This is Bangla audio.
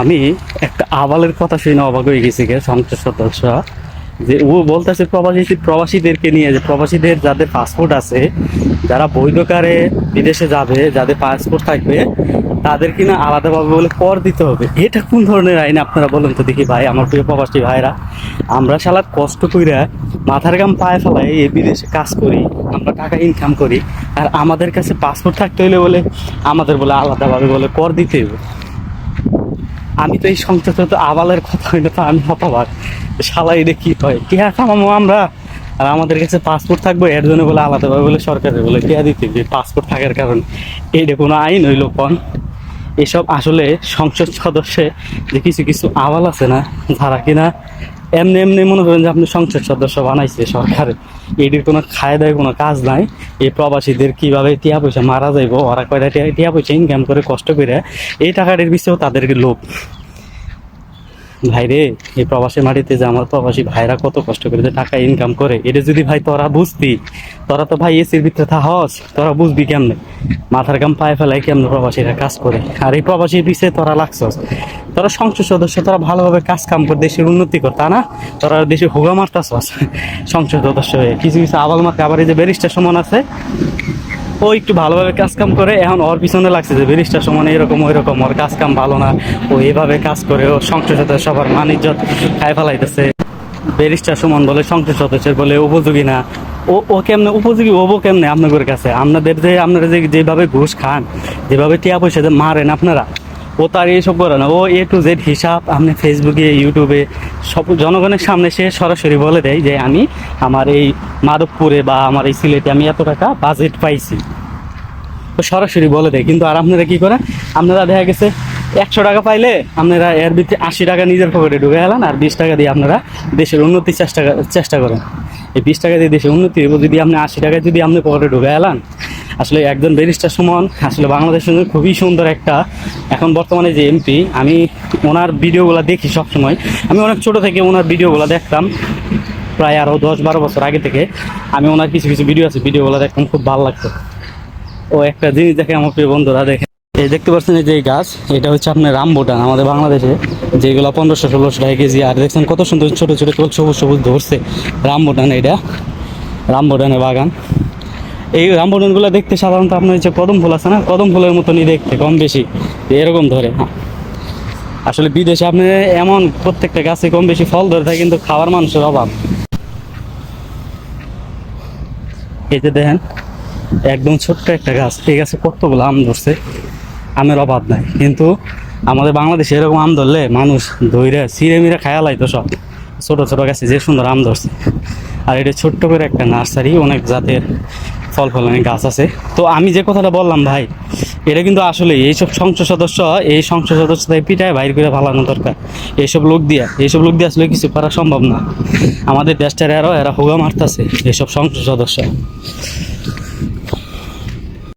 আমি একটা আবালের কথা শুনে অবাক হয়ে গেছি গে, সংসদ সদস্য। যে ও বলতেছে প্রবাসী প্রবাসীদেরকে নিয়ে যে প্রবাসীদের যাদের পাসপোর্ট আছে, যারা বৈধকারে বিদেশে যাবে, যাদের পাসপোর্ট থাকবে, তাদের কিনা আলাদাভাবে বলে কর দিতে হবে। এটা কোন ধরনের আইন আপনারা বলেন তো দেখি ভাই, আমার প্রিয় প্রবাসী ভাইরা। আমরা শালা কষ্ট কইরা মাথার গাম পায়ে ফেলাই এই বিদেশে কাজ করি, আমরা টাকা ইনকাম করি, আর আমাদের কাছে পাসপোর্ট থাকতে হলে বলে আমাদের বলে আলাদাভাবে বলে কর দিতে হবে আমি তো এই সংসদ তো আবালের কথা হইলে তো আমি হতবাক সালাই এটা কি হয়? টিয়া কামামো আমরা আর আমাদের কাছে পাসপোর্ট থাকবে, এর জন্য বলে আলাদাভাবে বলে সরকারে বলে টিয়া দিতে যে পাসপোর্ট থাকার কারণে। এটা কোনো আইন হইল, কন? এসব আসলে সংসদ সদস্যে যে কিছু কিছু আওয়াল আছে না, যারা কিনা এমনি এমনি মনে করেন যে আপনি সংসদ সদস্য বানাইছে সরকারে এটির কোনো খায় দেয়, কোনো কাজ নাই। এই প্রবাসীদের কীভাবে টিয়া পয়সা মারা যাইব? ওরা কয়টা টিয়া পয়সা ইনকাম করে কষ্ট করে এই টাকাটির বিষয়েও তাদেরকে লোভ। ভাইরে, এই প্রবাসী মাটিতে যে আমার প্রবাসী ভাইরা কত কষ্ট করে যে টাকা ইনকাম করে, এটা যদি ভাই তোরা বুঝতি, তোরা তো ভাই এসির ভিতরে থাহস, তোরা বুঝবি কেমনে? মাথার গাম পায়ে ফেলাই কেমনে প্রবাসীরা কাজ করে? আর এই প্রবাসীর পিছিয়ে তোরা লাগছস। তোরা সংসদ সদস্য, তোরা ভালোভাবে কাজ কাম করে দেশের উন্নতি কর, তা না? তোরা দেশে হুগা মারতাস সংসদ সদস্য হয়ে। কিছু কিছু আবাল মাকে আবার এই যে ব্যারিস্টার সমান আছে ও একটু ভালোভাবে কাজ কাম করে, এখন ওর পিছনে লাগছে যে ব্যারিস্টার সমান এরকম ওই রকম ওর কাজ কাম ভালো না। ও এভাবে কাজ করে, ও সংসদ সদস্য সবার মান ইজ্জত খাই ফেলাইতেছে। ব্যারিস্টার সমান বলে সংসদ সদস্যের বলে উপযোগী না। ও ও কেমনে উপযোগী হব কেমনে আপনাদের কাছে? আপনাদের যে, আপনারা যে, যেভাবে ঘুষ খান, যেভাবে টিয়া পয়সা মারেন আপনারা ও তার এইসব করে না। ও এ টু জেড হিসাব আপনি ফেসবুকে ইউটিউবে সব জনগণের সামনে সে সরাসরি বলে দেয় যে আমি আমার এই মাধবপুরে বা আমার এই সিলেটে আমি এত টাকা বাজেট পাইছি। তো সরাসরি বলে দেয়। কিন্তু আর আপনারা কী করেন? আপনারা দেখা গেছে একশো টাকা পাইলে আপনারা এর ভিতরে আশি টাকা নিজের পকেটে ঢুকে গেলেন আর বিশ টাকা দিয়ে আপনারা দেশের উন্নতির চেষ্টা চেষ্টা করেন। এই বিশ টাকা দিয়ে দেশের উন্নতি যদি আপনি আশি টাকা যদি আপনি পকেটে ঢুকে গেলেন আসলে একজন ব্যারিস্টার সমান, আসলে বাংলাদেশের জন্য খুবই সুন্দর একটা, এখন বর্তমানে যে এমপি, আমি ওনার ভিডিওগুলো দেখি সবসময়। আমি অনেক ছোট থেকে ওনার ভিডিওগুলো দেখতাম, প্রায় আরও দশ বারো বছর আগে থেকে। আমি ওনার কিছু কিছু ভিডিও আছে, ভিডিওগুলো দেখতাম, খুব ভালো লাগতো। ও একটা জিনিস দেখে আমার প্রিয় বন্ধুরা দেখে। এই দেখতে পাচ্ছেন এই যে গাছ, এটা হচ্ছে আপনার রামবোটান, আমাদের বাংলাদেশে। যেগুলো পনেরোশো ষোলোশো টাকা কেজি, আর দেখছেন কত সুন্দর ছোটো ছোটো সবুজ সবুজ ধরছে। রামবোটান এটা, রামবোটানের বাগান। এই রামবোটানগুলো দেখতে সাধারণত আপনার যে কদম ফুল আছে না, কদম ফুলের মতনই দেখতে, কম বেশি। এরকম ধরে হ্যাঁ। আসলে বিদেশে আপনি এমন প্রত্যেকটা গাছে কম বেশি ফল ধরে থাকে, কিন্তু খাওয়ার মানুষের অভাব। এই যে দেখেন, একদম ছোট্ট একটা গাছ, এই গাছে কতগুলো আম ধরছে, আমের অভাব নাই। কিন্তু আমাদের বাংলাদেশে এরকম আম ধরলে মানুষ ধৈরে চিড়ে মিরে খায়ালাই তো সব। ছোট ছোট গাছে যে সুন্দর আম ধরছে। আর এটা ছোট্ট করে একটা নার্সারি, অনেক জাতের ফল ফলানি গাছ আছে। তো আমি যে কথাটা বললাম ভাই, এটা কিন্তু আসলে এইসব সংসদ সদস্য, এই সংসদ সদস্যদের পিঠায় বাইর করে ফালানো দরকার। এইসব লোক দিয়া, এইসব লোক দিয়ে আসলে কিছু করা সম্ভব না। আমাদের দেশটার এরা এরা হোগা মারতেছে এইসব সংসদ সদস্য।